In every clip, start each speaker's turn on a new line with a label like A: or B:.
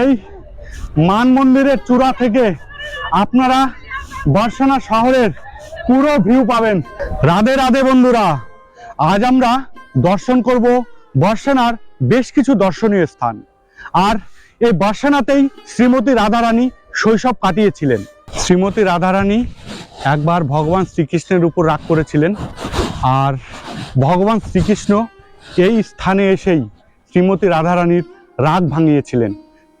A: এই মান মন্দিরের চূড়া থেকে আপনারা বর্ষনা শহরের পুরো ভিউ পাবেন। রাধে রাধে বন্ধুরা, আজ আমরা দর্শন করব বর্ষানার বেশ কিছু দর্শনীয় স্থান। আর এই বর্ষানাতেই শ্রীমতী রাধারানী শৈশব কাটিয়েছিলেন। শ্রীমতী রাধারানী একবার ভগবান শ্রীকৃষ্ণের উপর রাগ করেছিলেন। আর ভগবান শ্রীকৃষ্ণ এই স্থানে এসেই শ্রীমতী রাধারানীর রাগ ভাঙিয়েছিলেন।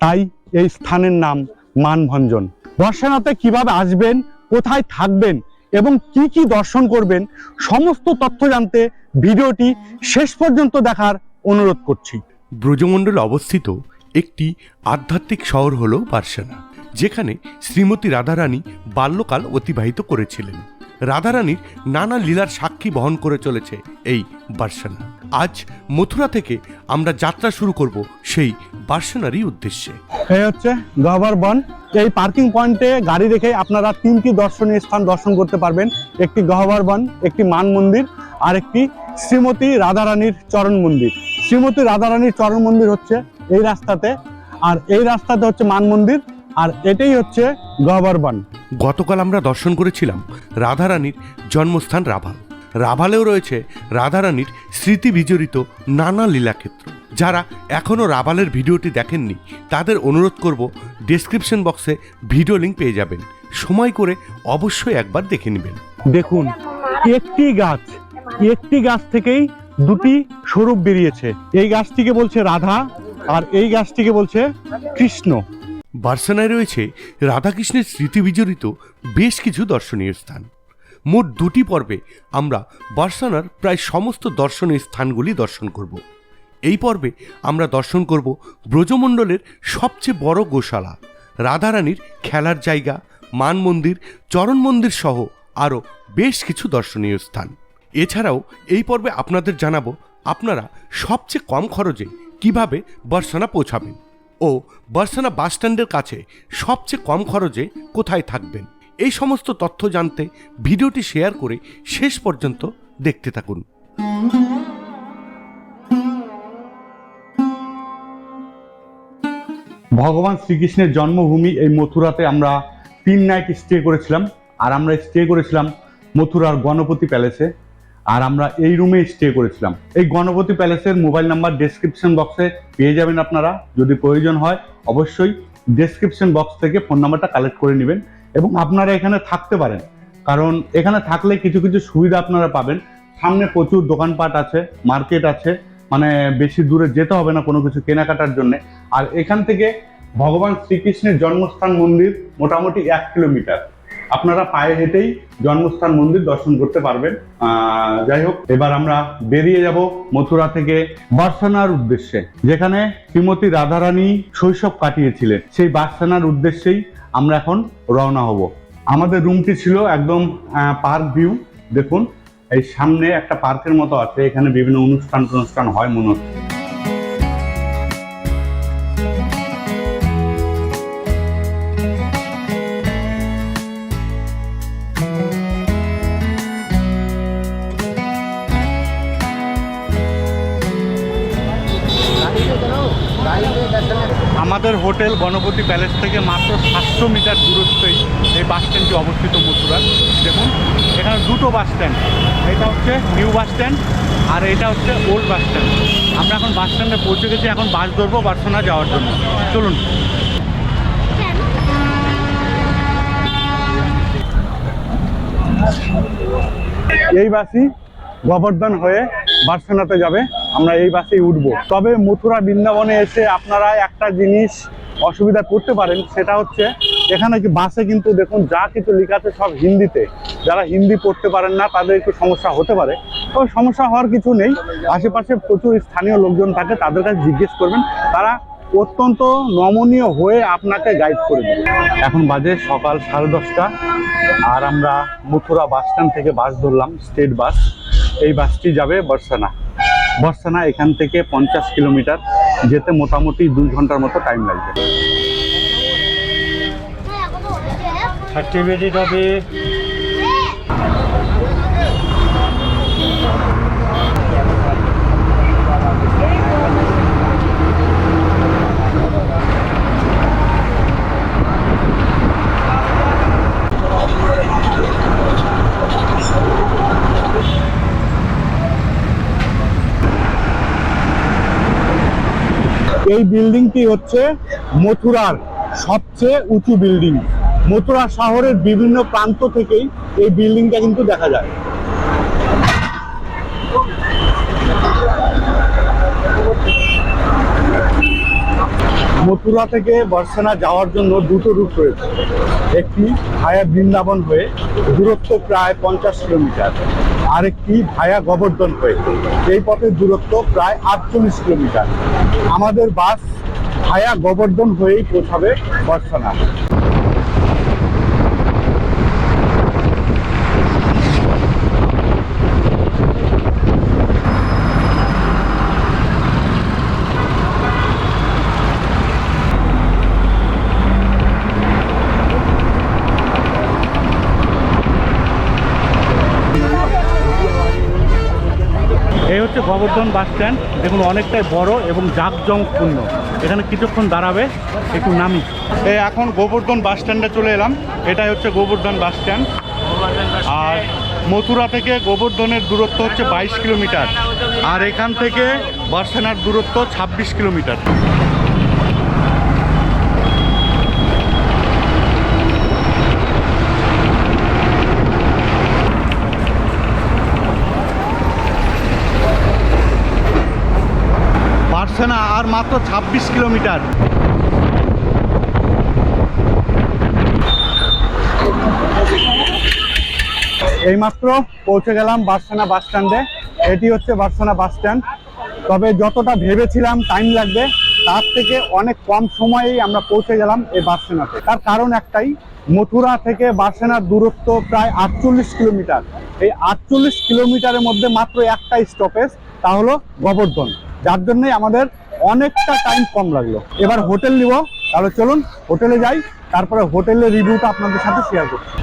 A: তাই এই স্থানের নাম মানভঞ্জন। বর্ষানাতে কীভাবে আসবেন, কোথায় থাকবেন এবং কি কি দর্শন করবেন, সমস্ত তথ্য জানতে ভিডিওটি শেষ পর্যন্ত দেখার অনুরোধ করছি।
B: ব্রজমণ্ডলে অবস্থিত একটি আধ্যাত্মিক শহর হল বার্সানা, যেখানে শ্রীমতী রাধারানী বাল্যকাল অতিবাহিত করেছিলেন। রাধারানীর নানা লীলার সাক্ষী বহন করে চলেছে এই বার্সানা। আজ মথুরা থেকে আমরা যাত্রা শুরু করব সেই বার্সানারই উদ্দেশ্যে।
A: এই হচ্ছে গহ্বর বন। এই পার্কিং পয়েন্টে গাড়ি রেখে আপনারা তিনটি দর্শনীয় স্থান দর্শন করতে পারবেন। একটি গহ্বর বন, একটি মান মন্দির, আর একটি শ্রীমতী রাধারানীর চরণ মন্দির। শ্রীমতী রাধারানীর চরণ মন্দির হচ্ছে এই রাস্তাতে, আর এই রাস্তাতে হচ্ছে মান মন্দির। আর এটাই হচ্ছে গহ্বর বন
B: গতকাল আমরা দর্শন করেছিলাম রাধারানীর জন্মস্থান রাভাল রাভালেও রয়েছে রাধারানীর স্মৃতি বিজড়িত নানা লীলাক্ষেত্র। যারা এখনও রাভালের ভিডিওটি দেখেননি তাদের অনুরোধ করব ডেসক্রিপশন বক্সে ভিডিও লিঙ্ক পেয়ে যাবেন। সময় করে অবশ্যই একবার দেখে নেবেন।
A: দেখুন একটি গাছ একটি গাছ থেকেই দুটি স্বরূপ বেরিয়েছে। এই গাছটিকে বলছে রাধা আর এই গাছটিকে বলছে কৃষ্ণ।
B: বার্সানায় রয়েছে রাধাকৃষ্ণের স্মৃতি বিজড়িত বেশ কিছু দর্শনীয় স্থান। মোট দুটি পর্বে আমরা বার্সানার প্রায় সমস্ত দর্শনীয় স্থানগুলি দর্শন করব। এই পর্বে আমরা দর্শন করব ব্রজমণ্ডলের সবচেয়ে বড় গোশালা, রাধারানীর খেলার জায়গা, মান মন্দির, চরণ মন্দির সহ আরও বেশ কিছু দর্শনীয় স্থান। এছাড়াও এই পর্বে আপনাদের জানাব আপনারা সবচেয়ে কম খরচে কীভাবে বার্সানা পৌঁছাবেন। ও বার্সানা বাসস্ট্যান্ডের কাছে সবচেয়ে কম খরচে কোথায় থাকবেন? এই সমস্ত তথ্য জানতে ভিডিওটি শেয়ার করে শেষ পর্যন্ত দেখতে থাকুন।
A: ভগবান শ্রীকৃষ্ণের জন্মভূমি এই মথুরাতে আমরা তিন নাইট স্টে করেছিলাম। আর আমরা স্টে করেছিলাম মথুরার গণপতি প্যালেসে আর আমরা এই রুমে স্টে করেছিলাম। এই গণপতি প্যালেসের মোবাইল নাম্বার ডেসক্রিপশন বক্সে পেয়ে যাবেন আপনারা। যদি প্রয়োজন হয়, অবশ্যই ডেসক্রিপশন বক্স থেকে ফোন নাম্বারটা কালেক্ট করে নেবেন এবং আপনারা এখানে থাকতে পারেন। কারণ এখানে থাকলে কিছু কিছু সুবিধা আপনারা পাবেন। সামনে প্রচুর দোকানপাট আছে মার্কেট আছে মানে বেশি দূরে যেতে হবে না কোনো কিছু কেনাকাটার জন্য। আর এখান থেকে ভগবান শ্রীকৃষ্ণের জন্মস্থান মন্দির মোটামুটি এক কিলোমিটার আপনারা পায়ে হেঁটেই জন্মস্থান মন্দির দর্শন করতে পারবেন। যাই হোক, এবার আমরা বেরিয়ে যাব মথুরা থেকে বার্সানার উদ্দেশ্যে, যেখানে শ্রীমতী রাধারানী শৈশব কাটিয়েছিলেন। সেই বার্সানার উদ্দেশ্যেই আমরা এখন রওনা হব। আমাদের রুমটি ছিল একদম পার্ক ভিউ। দেখুন, এই সামনে একটা পার্কের মতো আছে, এখানে বিভিন্ন অনুষ্ঠান অনুষ্ঠান হয় মনে হচ্ছে। আমাদের হোটেল গণপতি প্যালেস থেকে মাত্র সাতশো মিটার দূরত্বেই এই বাস স্ট্যান্ডটি অবস্থিত মথুরার। দেখুন, এখানে দুটো বাস স্ট্যান্ড। এটা হচ্ছে নিউ বাস স্ট্যান্ড আর এটা হচ্ছে ওল্ড বাস স্ট্যান্ড। আমরা এখন বাস স্ট্যান্ডে পৌঁছে গেছি, এখন বাস ধরবো বার্সোনা যাওয়ার জন্য। চলুন। এই বাসই গোবর্ধন হয়ে বার্সেনাতে যাবে। আমরা এই বাসেই উঠবো। তবে মথুরা বৃন্দাবনে এসে আপনারা একটা জিনিস অসুবিধা করতে পারেন, সেটা হচ্ছে এখানে কি বাসে কিন্তু দেখুন যা কিছু লেখা আছে সব হিন্দিতে। যারা হিন্দি পড়তে পারেন না, তাদের একটু সমস্যা হতে পারে। তবে সমস্যা হওয়ার কিছু নেই। আশেপাশে প্রচুর স্থানীয় লোকজন থাকে, তাদের কাছে জিজ্ঞেস করবেন। তারা অত্যন্ত নমনীয় হয়ে আপনাকে গাইড করে দেবে। এখন বাজে সকাল সাড়ে দশটা, আর আমরা মথুরা বাস স্ট্যান্ড থেকে বাস ধরলাম, স্টেট বাস। এই বাসটি যাবে বর্ষানা বর্ষানা এখান থেকে পঞ্চাশ কিলোমিটার যেতে মোটামুটি দুই ঘণ্টার মতো টাইম লাগবে।
C: থার্টি মিনিট হবে।
A: এই বিল্ডিংটি হচ্ছে মথুরার সবচেয়ে উঁচু বিল্ডিং। মথুরা শহরের বিভিন্ন প্রান্ত থেকেই এই বিল্ডিংটা কিন্তু দেখা যায়। মথুরা থেকে বর্ষানা যাওয়ার জন্য দুটো রুট রয়েছে। একটি ভায়া বৃন্দাবন হয়ে দূরত্ব প্রায় পঞ্চাশ কিলোমিটার, আরেকটি ভায়া গোবর্ধন হয়ে। এই পথের দূরত্ব প্রায় আটচল্লিশ কিলোমিটার। আমাদের বাস ভায়া গোবর্ধন হয়েই পৌঁছাবে বর্ষানা হচ্ছে গোবর্ধন বাস স্ট্যান্ড। দেখুন, অনেকটাই বড় এবং জাঁকজমকপূর্ণ। এখানে কিছুক্ষণ দাঁড়াবে, একটু নামি। এখন গোবর্ধন বাস স্ট্যান্ডে চলে এলাম। এটাই হচ্ছে গোবর্ধন বাস স্ট্যান্ড। আর মথুরা থেকে গোবর্ধনের দূরত্ব হচ্ছে বাইশ কিলোমিটার। আর এখান থেকে বার্সেনার দূরত্ব ছাব্বিশ কিলোমিটার। বার্সেনা আর মাত্র ছাব্বিশ কিলোমিটার। এইমাত্র পৌঁছে গেলাম বার্সেনা বাস স্ট্যান্ডে। এটি হচ্ছে বার্সেনা বাস স্ট্যান্ড। তবে যতটা ভেবেছিলাম টাইম লাগবে, তার থেকে অনেক কম সময়েই আমরা পৌঁছে গেলাম এই বার্সেনাতে তার কারণ একটাই, মথুরা থেকে বার্সেনার দূরত্ব প্রায় আটচল্লিশ কিলোমিটার। এই আটচল্লিশ কিলোমিটারের মধ্যে মাত্র একটাই স্টপেজ তা হলো গোবর্ধন। যার জন্যই আমাদের অনেকটা টাইম কম লাগল। এবার হোটেল নিব। তাহলে চলুন হোটেলে যাই। তারপরে হোটেলের রিভিউটা আপনাদের সাথে শেয়ার করছি।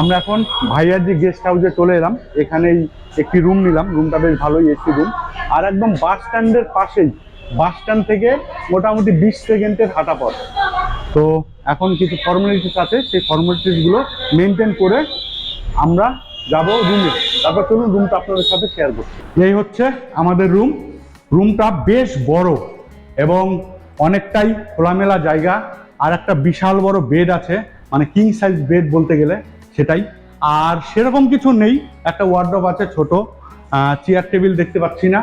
A: আমরা এখন ভাইয়ার যে গেস্ট হাউসে চলে এলাম। এখানেই একটি রুম নিলাম। রুমটা বেশ ভালোই এসি রুম আর একদম বাস স্ট্যান্ডের পাশেই বাস স্ট্যান্ড থেকে মোটামুটি বিশ সেকেন্ডের হাঁটা পথ। তো এখন কিছু ফর্মালিটিস আছে। সেই ফর্মালিটিসগুলো মেনটেন করে আমরা যাব রুমে তারপর চলুন রুমটা আপনাদের সাথে শেয়ার করছি। এই হচ্ছে আমাদের রুম রুমটা বেশ বড় এবং অনেকটাই খোলামেলা জায়গা আর একটা বিশাল বড় বেড আছে মানে কিং সাইজ বেড বলতে গেলে সেটাই। আর সেরকম কিছু নেই, একটা ওয়ার্ড্রপ আছে ছোট চেয়ার টেবিল দেখতে পাচ্ছি না।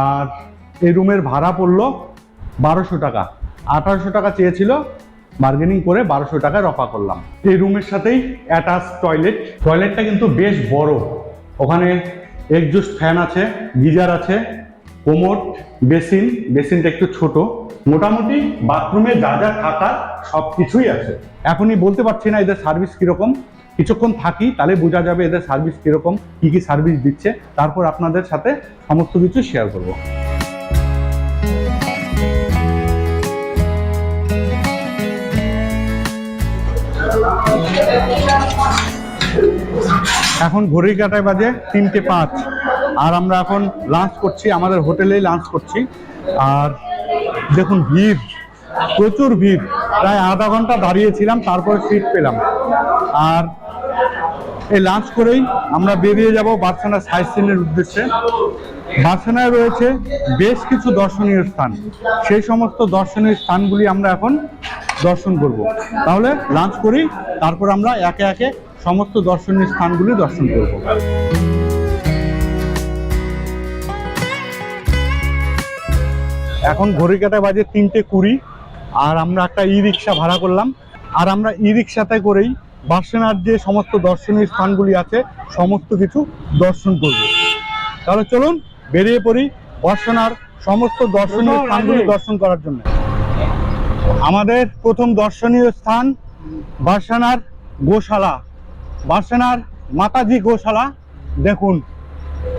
A: আর এই রুমের ভাড়া পড়ল বারোশো টাকা। আঠারোশো টাকা চেয়েছিল বার্গেনিং করে বারোশো টাকা রফা করলাম। এই রুমের সাথেই অ্যাটাচ টয়লেট টয়লেটটা কিন্তু বেশ বড়। ওখানে একজস্ট ফ্যান আছে, গিজার আছে কোমোট বেসিন, বেসিনটা একটু ছোট। মোটামুটি বাথরুমে যা যা থাকার সব কিছুই আছে। এখনই বলতে পারছি না এদের সার্ভিস কীরকম। কিছুক্ষণ থাকি, তাহলে বোঝা যাবে এদের সার্ভিস কীরকম, কী কী সার্ভিস দিচ্ছে। তারপর আপনাদের সাথে সমস্ত কিছু শেয়ার করব। এখন ঘড়ির কাটায় বাজে তিনটে পাঁচ। আর আমরা এখন লাঞ্চ করছি, আমাদের হোটেলেই লাঞ্চ করছি। আর দেখুন ভিড়, প্রচুর ভিড়। প্রায় আধা ঘণ্টা দাঁড়িয়েছিলাম, তারপরে সিট পেলাম। আর এই লাঞ্চ করেই আমরা বেরিয়ে যাব বার্সানা সাইট সিনের উদ্দেশ্যে। বার্সানায় রয়েছে বেশ কিছু দর্শনীয় স্থান। সেই সমস্ত দর্শনীয় স্থানগুলি আমরা এখন দর্শন করব। তাহলে লাঞ্চ করি, তারপর আমরা একে একে সমস্ত দর্শনীয় স্থানগুলি দর্শন করব। এখন ঘড়ি কাটা বাজে তিনটে কুড়ি আর আমরা একটা ই রিক্সা ভাড়া করলাম। আর আমরা ই রিক্সাতে করেই বার্সেনার যে সমস্ত দর্শনীয় স্থানগুলি আছে সমস্ত কিছু দর্শন করব। তাহলে চলুন বেরিয়ে পড়ি বার্সেনার সমস্ত দর্শনীয় স্থানগুলি দর্শন করার জন্য। আমাদের প্রথম দর্শনীয় স্থান বার্সানার গোশালা। বার্সেনার মাতাজি গোশালা, দেখুন,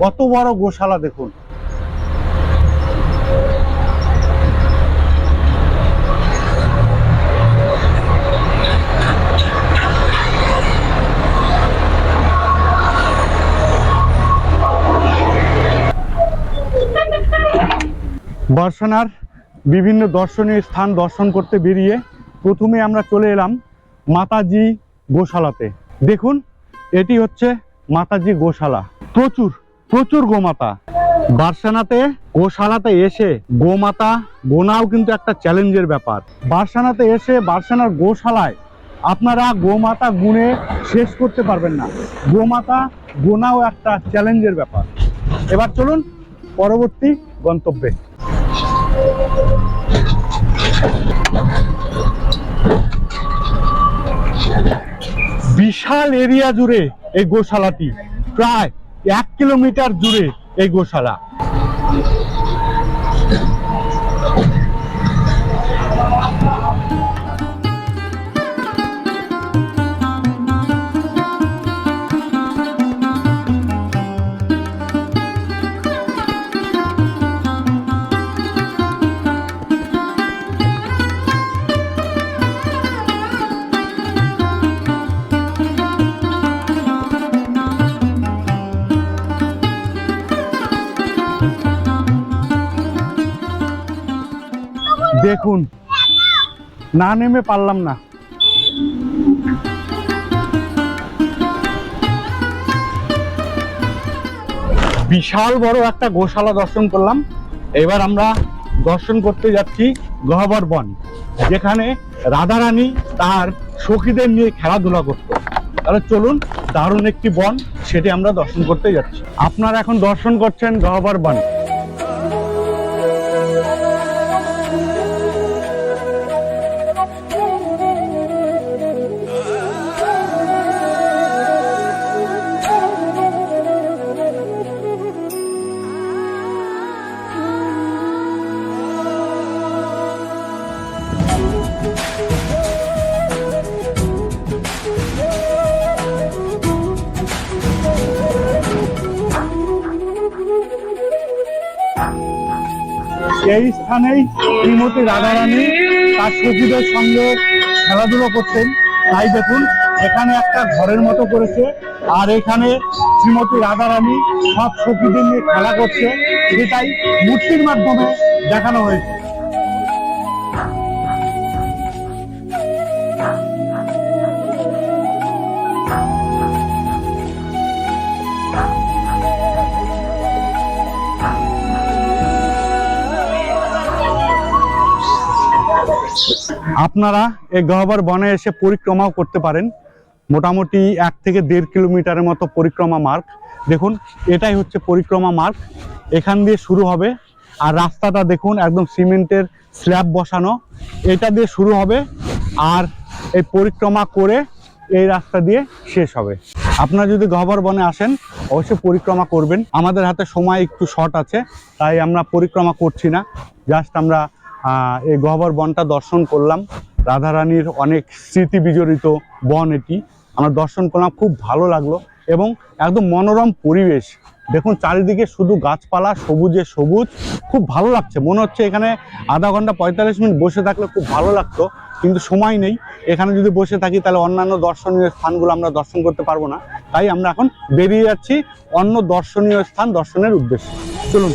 A: কত বড় গোশালা, দেখুন। বর্ষনার বিভিন্ন দর্শনীয় স্থান দর্শন করতে বেরিয়ে প্রথমে আমরা চলে এলাম মাতাজি গোশালাতে। দেখুন, এটি হচ্ছে মাতাজি গোশালা। প্রচুর প্রচুর গোমাতা। বার্সানাতে, গোশালাতে এসে গোমাতা, গোনাও কিন্তু একটা চ্যালেঞ্জের ব্যাপার। বার্সানাতে এসে বার্সানার গোশালায় আপনারা গোমাতা গুণে শেষ করতে পারবেন না। গোমাতা, গোনাও একটা চ্যালেঞ্জের ব্যাপার। এবার চলুন পরবর্তী গন্তব্যে। বিশাল এরিয়া জুড়ে এই গোশালাটি। প্রায় এক কিলোমিটার জুড়ে এই গোশালা। দেখুন, না নেমে পারলাম না। বিশাল বড় একটা গোশালা দর্শন করলাম। এবার আমরা দর্শন করতে যাচ্ছি গহ্বর বন, যেখানে রাধারানী তার সখীদের নিয়ে খেলাধুলা করতো। তাহলে চলুন, দারুণ একটি বন, সেটি আমরা দর্শন করতে যাচ্ছি। আপনারা এখন দর্শন করছেন গহ্বর বন। এই স্থানেই শ্রীমতী রাধারানী তার সখীদের সঙ্গে খেলাধুলো করতেন। তাই দেখুন, এখানে একটা ঘরের মতো করেছে, আর এখানে শ্রীমতী রাধারানী সব সখীদের নিয়ে খেলা করছে। সেটাই মূর্তির মাধ্যমে দেখানো হয়েছে। আপনারা এই গহ্বর বনে এসে পরিক্রমাও করতে পারেন। মোটামুটি এক থেকে দেড় কিলোমিটারের মতো পরিক্রমা মার্গ। দেখুন, এটাই হচ্ছে পরিক্রমা মার্গ। এখান দিয়ে শুরু হবে। আর রাস্তাটা দেখুন, একদম সিমেন্টের স্ল্যাব বসানো। এটা দিয়ে শুরু হবে আর এই পরিক্রমা করে এই রাস্তা দিয়ে শেষ হবে। আপনারা যদি গহ্বর বনে আসেন, অবশ্যই পরিক্রমা করবেন। আমাদের হাতে সময় একটু শর্ট আছে, তাই আমরা পরিক্রমা করছি না। জাস্ট আমরা এই গহ্বর বনটা দর্শন করলাম। রাধারানীর অনেক স্মৃতি বিজড়িত বন এটি। আমরা দর্শন করলাম, খুব ভালো লাগল এবং একদম মনোরম পরিবেশ। দেখুন, চারিদিকে শুধু গাছপালা, সবুজে সবুজ। খুব ভালো লাগছে। মনে হচ্ছে এখানে আধা ঘণ্টা পঁয়তাল্লিশ মিনিট বসে থাকলে খুব ভালো লাগতো, কিন্তু সময় নেই। এখানে যদি বসে থাকি, তাহলে অন্যান্য দর্শনীয় স্থানগুলো আমরা দর্শন করতে পারব না। তাই আমরা এখন বেরিয়ে যাচ্ছি অন্য দর্শনীয় স্থান দর্শনের উদ্দেশ্যে। চলুন।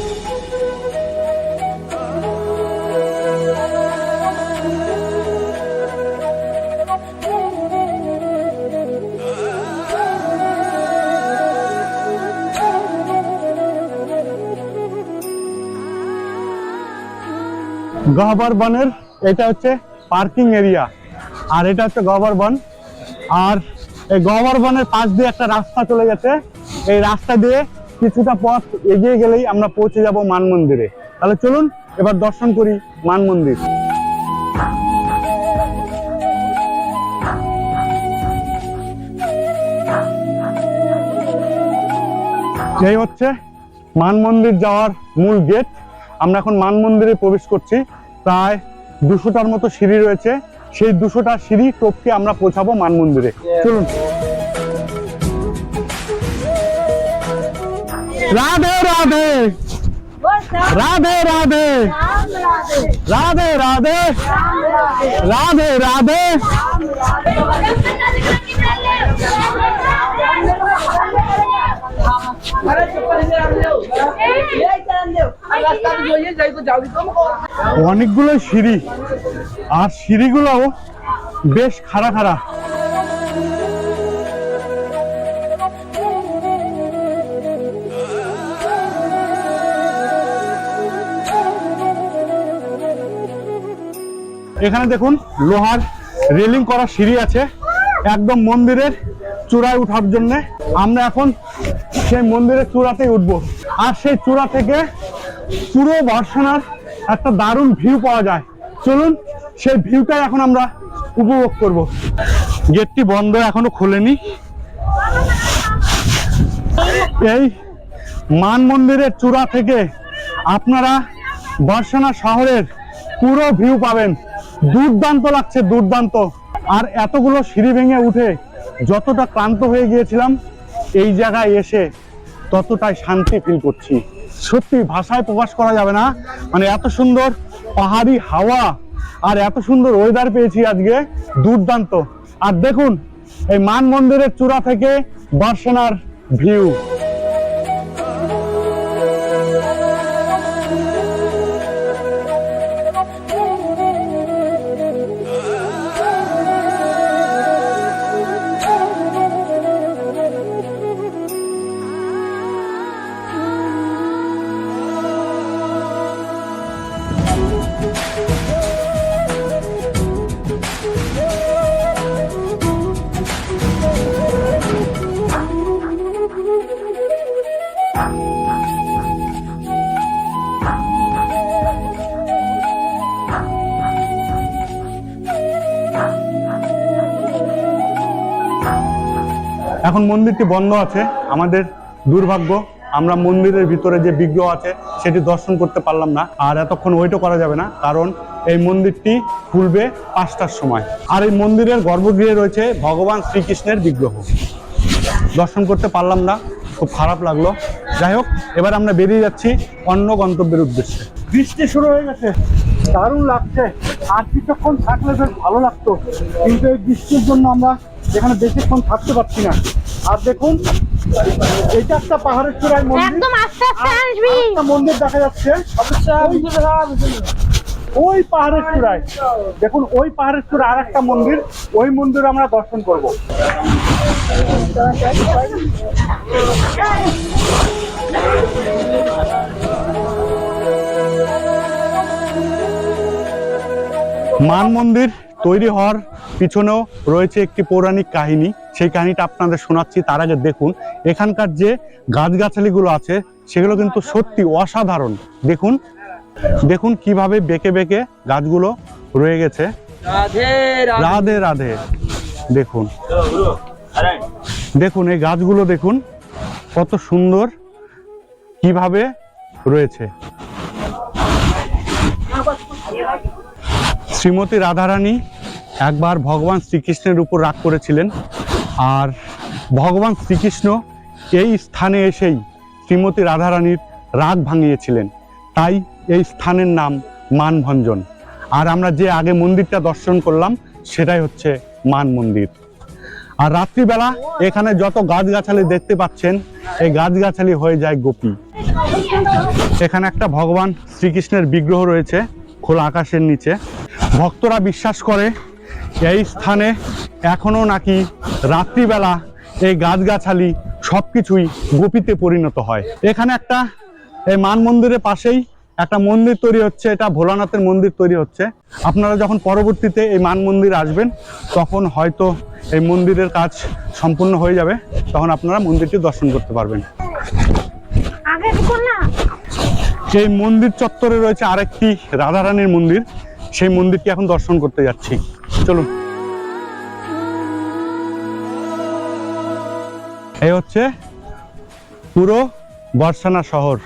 A: গহ্বর বনের, এটা হচ্ছে পার্কিং এরিয়া। আর এটা হচ্ছে গহ্বর বন। আর এই গহ্বর বনের পাশ দিয়ে একটা রাস্তা চলে গেছে। এই রাস্তা দিয়ে কিছুটা পথ এগিয়ে গেলেই আমরা পৌঁছে যাব মান মন্দিরে। তাহলে চলুন, এবার দর্শন করি মান মন্দির। এই হচ্ছে মান মন্দির যাওয়ার মূল গেট আমরা এখন মান মন্দিরে প্রবেশ করছি। প্রায় দুশোটার মতো সিঁড়ি রয়েছে। সেই দুশোটা সিঁড়ি টপকে আমরা পৌঁছাবো মান মন্দিরে চলুন। রাধে রাধে। রাধে রাধে। রাধে রাধে। রাধে রাধে। অনেকগুলো সিঁড়ি আর সিঁড়িগুলোও বেশ খাড়া খাড়া। এখানে দেখুন লোহার রেলিং করা সিঁড়ি আছে, একদম মন্দিরের চূড়ায় উঠার জন্য আমরা এখন সেই মন্দিরের চূড়াতেই উঠবো। আর সেই চূড়া থেকে পুরো বার্সনার একটা দারুণ ভিউ পাওয়া যায়। চলুন সেই ভিউটাই এখন আমরা উপভোগ করব। গেটটি বন্ধ, এখনও খোলেনি। এই মান মন্দিরের চূড়া থেকে আপনারা বার্সনা শহরের পুরো ভিউ পাবেন। দুর্দান্ত লাগছে, দুর্দান্ত। আর এতগুলো সিঁড়ি ভেঙে উঠে যতটা ক্লান্ত হয়ে গিয়েছিলাম, এই জায়গায় এসে ততটাই শান্তি ফিল করছি। সত্যি, ভাষায় প্রকাশ করা যাবে না। মানে এত সুন্দর পাহাড়ি হাওয়া আর এত সুন্দর ওয়েদার পেয়েছি আজকে, দুর্দান্ত। আর দেখুন, এই মান মন্দিরের চূড়া থেকে বার্সেনার ভিউ মন্দিরটি বন্ধ আছে। আমাদের দুর্ভাগ্য, আমরা মন্দিরের ভিতরে যে বিগ্রহ আছে, সেটি দর্শন করতে পারলাম না। আর এতক্ষণ ওয়েটও করা যাবে না, কারণ এই মন্দিরটি খুলবে পাঁচটার সময়। আর এই মন্দিরের গর্ভগৃহে রয়েছে ভগবান শ্রীকৃষ্ণের বিগ্রহ। দর্শন করতে পারলাম না, খুব খারাপ লাগল। যাই হোক, এবার আমরা বেরিয়ে যাচ্ছি অন্য গন্তব্যের উদ্দেশ্যে। বৃষ্টি শুরু হয়ে গেছে, দারুণ লাগছে। আর কিছুক্ষণ থাকলে বেশ ভালো লাগতো। কিন্তু এই বৃষ্টির জন্য আমরা এখানে বেশিক্ষণ থাকতে পারছি না। আর দেখুন এটা একটা পাহাড়ের চূড়ায় মন্দির।
C: একদম আস্তে আস্তে আসবি।
A: একটা মন্দির দেখা যাচ্ছে। ওই পাহাড়ের চূড়ায়। দেখুন ওই পাহাড়ের চূড়ায় আর একটা মন্দির। ওই মন্দির আমরা দর্শন করব। মান মন্দির তৈরি হওয়ার পিছনেও রয়েছে একটি পৌরাণিক কাহিনী। সেই কাহিনীটা আপনাদের শোনাচ্ছি তার আগে দেখুন। এখানকার যে গাছগাছালিগুলো আছে সেগুলো কিন্তু সত্যি অসাধারণ। দেখুন দেখুন কীভাবে বেঁকে বেঁকে গাছগুলো রয়ে গেছে। রাধে রাধে। দেখুন দেখুন এই গাছগুলো দেখুন কত সুন্দর কীভাবে রয়েছে। শ্রীমতী রাধারানী একবার ভগবান শ্রীকৃষ্ণের উপর রাগ করেছিলেন। আর ভগবান শ্রীকৃষ্ণ এই স্থানে এসেই শ্রীমতী রাধারানীর রাগ ভাঙিয়েছিলেন। তাই এই স্থানের নাম মানভঞ্জন। আর আমরা যে আগে মন্দিরটা দর্শন করলাম, সেটাই হচ্ছে মান মন্দির। আর রাত্রিবেলা এখানে যত গাছগাছালি দেখতে পাচ্ছেন, এই গাছগাছালি হয়ে যায় গোপী। এখানে একটা ভগবান শ্রীকৃষ্ণের বিগ্রহ রয়েছে খোলা আকাশের নিচে। ভক্তরা বিশ্বাস করে এই স্থানে এখনও নাকি রাত্রিবেলা এই গাছগাছালি সব কিছুই গোপীতে পরিণত হয়। এখানে একটা এই মান মন্দিরের পাশেই একটা মন্দির তৈরি হচ্ছে এটা ভোলানাথের মন্দির তৈরি হচ্ছে। আপনারা যখন পরবর্তীতে এই মান মন্দির আসবেন তখন হয়তো এই মন্দিরের কাজ সম্পূর্ণ হয়ে যাবে তখন আপনারা মন্দিরটি দর্শন করতে পারবেন। সেই মন্দির চত্বরে রয়েছে আরেকটি রাধারানীর মন্দির। সেই মন্দিরটি এখন দর্শন করতে যাচ্ছি। চলুন। এই হচ্ছে পুরো বর্ষানা শহর।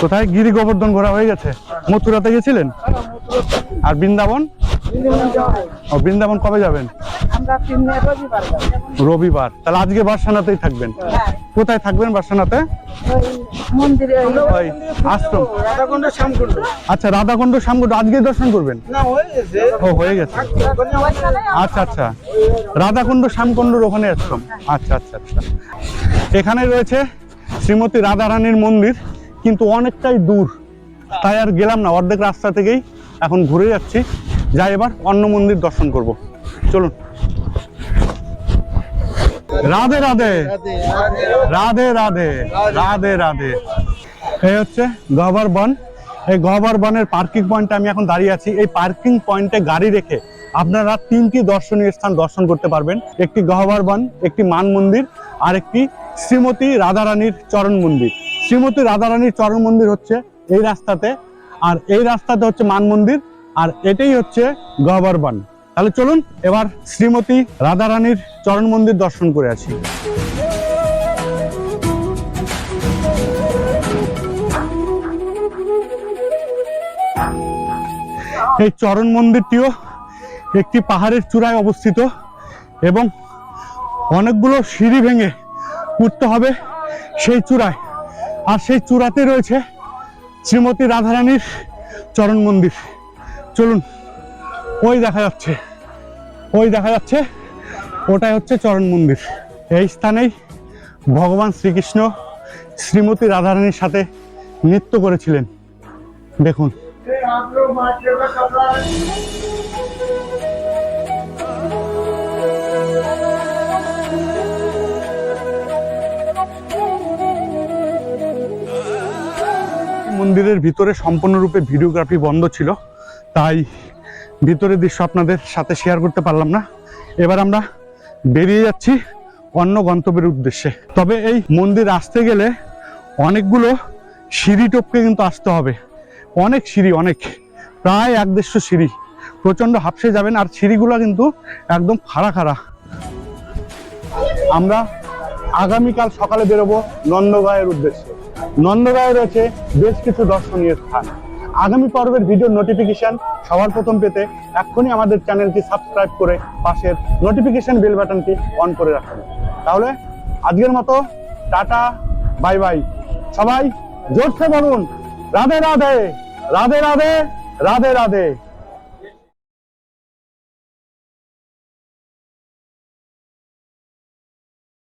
A: কোথায় গিরি গোবর্ধন ঘোরা হয়ে গেছে? মথুরাতে গেছিলেন? আর বৃন্দাবন? ও বৃন্দাবন কবে যাবেন?
D: আমরা তিন দিন রবিবার
A: তাহলে আজকে বার্সানাতেই থাকবেন?
D: হ্যাঁ,
A: কোথায় থাকবেন বার্সানাতে আশ্রম। আচ্ছা রাধাকুণ্ড শ্যামকুণ্ড। আজকে দর্শন করবেন?
E: হয়ে গেছে।
A: ও হয়ে গেছে। আচ্ছা আচ্ছা। রাধাকুণ্ড শ্যামকুণ্ডর ওখানে আশ্রম। আচ্ছা আচ্ছা আচ্ছা। এখানে রয়েছে শ্রীমতী রাধারানীর মন্দির কিন্তু অনেকটাই দূর। তাই আর গেলাম না অর্ধেক রাস্তা থেকেই। এখন ঘুরে যাচ্ছি। যাই এবার অন্য মন্দির দর্শন করব। চলুন। রাধে রাধে। রাধে রাধে। রাধে রাধে। এই হচ্ছে গহ্বর বন। এই গহ্বর বনের পার্কিং পয়েন্টে আমি এখন দাঁড়িয়ে আছি। এই পার্কিং পয়েন্টে গাড়ি রেখে আপনারা তিনটি দর্শনীয় স্থান দর্শন করতে পারবেন। একটি গহ্বর বন, একটি মান মন্দির, আর একটি শ্রীমতী রাধারানীর চরণ মন্দির। শ্রীমতী রাধারানীর চরণ মন্দির হচ্ছে এই রাস্তাতে, আর এই রাস্তাতে হচ্ছে মান মন্দির। আর এটাই হচ্ছে গহ্বর বন তাহলে চলুন, এবার শ্রীমতী রাধারানীর চরণ মন্দির দর্শন করে আসি। এই চরণ মন্দিরটিও একটি পাহাড়ের চূড়ায় অবস্থিত এবং অনেকগুলো সিঁড়ি ভেঙে উঠতে হবে সেই চূড়ায়। আর সেই চূড়াতে রয়েছে শ্রীমতী রাধারানীর চরণ মন্দির। চলুন। ওই দেখা যাচ্ছে। ওই দেখা যাচ্ছে। ওটাই হচ্ছে চরণ মন্দির। এই স্থানেই ভগবান শ্রীকৃষ্ণ শ্রীমতী রাধারানীর সাথে নৃত্য করেছিলেন। দেখুন। মন্দিরের ভিতরে সম্পূর্ণরূপে ভিডিওগ্রাফি বন্ধ ছিল। তাই ভিতরের দৃশ্য আপনাদের সাথে শেয়ার করতে পারলাম না। এবার আমরা বেরিয়ে যাচ্ছি অন্য গন্তব্যের উদ্দেশ্যে। তবে এই মন্দির আসতে গেলে অনেকগুলো সিঁড়ি টপকে কিন্তু আসতে হবে। অনেক সিঁড়ি, অনেক, প্রায় এক দেড়শো সিঁড়ি। প্রচণ্ড হাফসে যাবেন আর সিঁড়িগুলো কিন্তু একদম খাড়া খাড়া। আমরা আগামীকাল সকালে বেরোবো নন্দগাঁয়ের উদ্দেশ্যে। নন্দগাঁয়ে রয়েছে বেশ কিছু দর্শনীয় স্থান। আগামী পর্বের ভিডিও নোটিফিকেশন সবার প্রথম পেতে এক্ষুনি আমাদের চ্যানেলটি সাবস্ক্রাইব করে পাশের নোটিফিকেশান বেল বাটনটি অন করে রাখুন। তাহলে আজকের মতো টাটা বাই বাই সবাই জোরসে বলুন, রাধে রাধে রাধে রাধে রাধে রাধে।